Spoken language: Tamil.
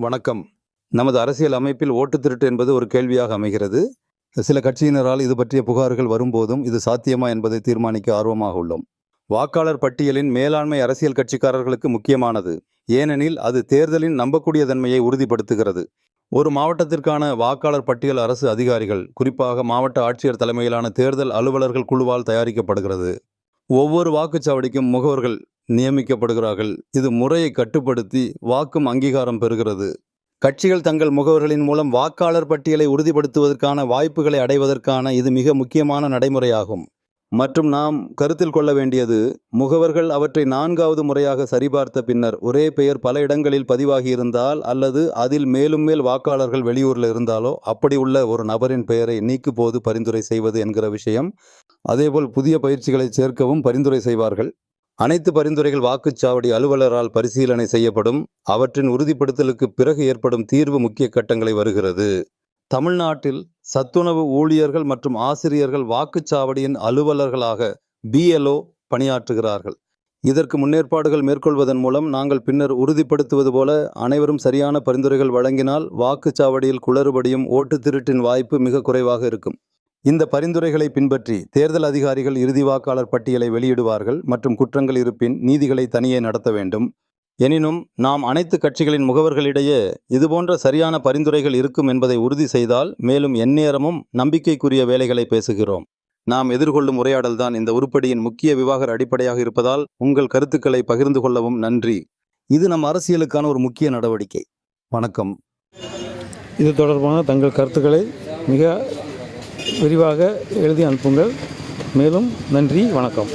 வணக்கம். நமது அரசியல் அமைப்பில் ஓட்டு திருட்டு என்பது ஒரு கேள்வியாக அமைகிறது. சில கட்சியினரால் இது பற்றிய புகார்கள் வரும்போதும் இது சாத்தியமா என்பதை தீர்மானிக்க ஆர்வமாக உள்ளோம். வாக்காளர் பட்டியலின் மேலாண்மை அரசியல் கட்சிக்காரர்களுக்கு முக்கியமானது. ஏனெனில் அது தேர்தலின் நம்பக்கூடிய தன்மையை உறுதிப்படுத்துகிறது. ஒரு மாவட்டத்திற்கான வாக்காளர் பட்டியல் அரசு அதிகாரிகள் குறிப்பாக மாவட்ட ஆட்சியர் தலைமையிலான தேர்தல் அலுவலர்கள் குழுவால் தயாரிக்கப்படுகிறது. ஒவ்வொரு வாக்குச்சாவடிக்கும் முகவர்கள் நியமிக்கப்படுகிறார்கள். இது முறையை கட்டுப்படுத்தி வாக்கும் அங்கீகாரம் பெறுகிறது. கட்சிகள் தங்கள் முகவர்களின் மூலம் வாக்காளர் பட்டியலை உறுதிப்படுத்துவதற்கான வாய்ப்புகளை அடைவதற்கான இது மிக முக்கியமான நடைமுறையாகும். மற்றும் நாம் கருத்தில் கொள்ள வேண்டியது முகவர்கள் அவற்றை நான்காவது முறையாக சரிபார்த்த பின்னர் ஒரே பெயர் பல இடங்களில் பதிவாகி இருந்தால் அல்லது அதில் மேலும் மேல் வாக்காளர்கள் வெளியூரில் இருந்தாலோ அப்படி உள்ள ஒரு நபரின் பெயரை நீக்கும்போது பரிந்துரை செய்வது என்கிற விஷயம். அதேபோல் புதிய பயிற்சிகளை சேர்க்கவும் பரிந்துரை செய்வார்கள். அனைத்து பரிந்துரைகள் வாக்குச்சாவடி அலுவலரால் பரிசீலனை செய்யப்படும். அவற்றின் உறுதிப்படுத்தலுக்கு பிறகு ஏற்படும் தீர்வு முக்கிய கட்டங்களை வருகிறது. தமிழ்நாட்டில் சத்துணவு ஊழியர்கள் மற்றும் ஆசிரியர்கள் வாக்குச்சாவடியின் அலுவலர்களாக பிஎல்ஓ பணியாற்றுகிறார்கள். இதற்கு முன்னேற்பாடுகள் மேற்கொள்வதன் மூலம் நாங்கள் பின்னர் உறுதிப்படுத்துவது போல அனைவரும் சரியான பரிந்துரைகள் வழங்கினால் வாக்குச்சாவடியில் குளறுபடியும் ஓட்டு திருட்டின் வாய்ப்பு மிக குறைவாக இருக்கும். இந்த பரிந்துரைகளை பின்பற்றி தேர்தல் அதிகாரிகள் இறுதி வாக்காளர் பட்டியலை வெளியிடுவார்கள் மற்றும் குற்றங்கள் இருப்பின் நீதிகளை தனியே நடத்த வேண்டும். எனினும் நாம் அனைத்து கட்சிகளின் முகவர்களிடையே இதுபோன்ற சரியான பரிந்துரைகள் இருக்கும் என்பதை உறுதி செய்தால் மேலும் எந்நேரமும் நம்பிக்கைக்குரிய வேலைகளை பேசுகிறோம். நாம் எதிர்கொள்ளும் உரையாடல்தான் இந்த உருப்படியின் முக்கிய விவாகர அடிப்படையாக இருப்பதால் உங்கள் கருத்துக்களை பகிர்ந்து கொள்ளவும் நன்றி. இது நம் அரசியலுக்கான ஒரு முக்கிய நடவடிக்கை. வணக்கம். இது தொடர்பான தங்கள் கருத்துக்களை மிக விரிவாக எழுதி அனுப்புங்கள். மேலும் நன்றி வணக்கம்.